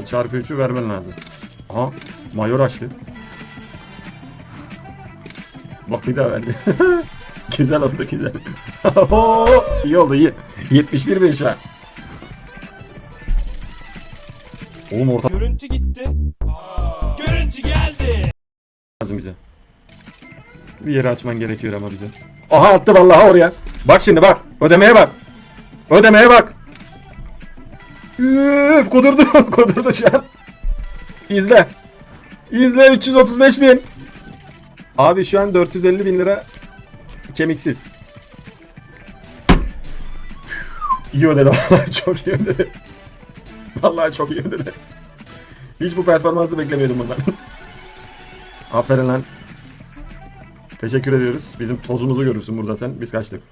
O çarpı 3'ü vermen lazım. Aha mayor açtı. Bak bir daha verdi. güzel oldu güzel. İyi oldu iyi. 71 bin şu an. Oğlum orta Görüntü gitti. Görüntü geldi. lazım bize. Bir yeri açman gerekiyor ama bize. Aha attı vallahi oraya. Bak şimdi bak. Ödemeye bak. Ödemeye bak. Üf, kudurdu. kudurdu şu an. İzle. İzle 335 bin. Abi şu an 450 bin lira kemiksiz. İyi ödedi vallahi çok iyi ödedi. Vallahi çok iyi ödedi. Hiç bu performansı beklemiyordum bundan. Aferin lan. Teşekkür ediyoruz. Bizim tozumuzu görürsün burada sen. Biz kaçtık.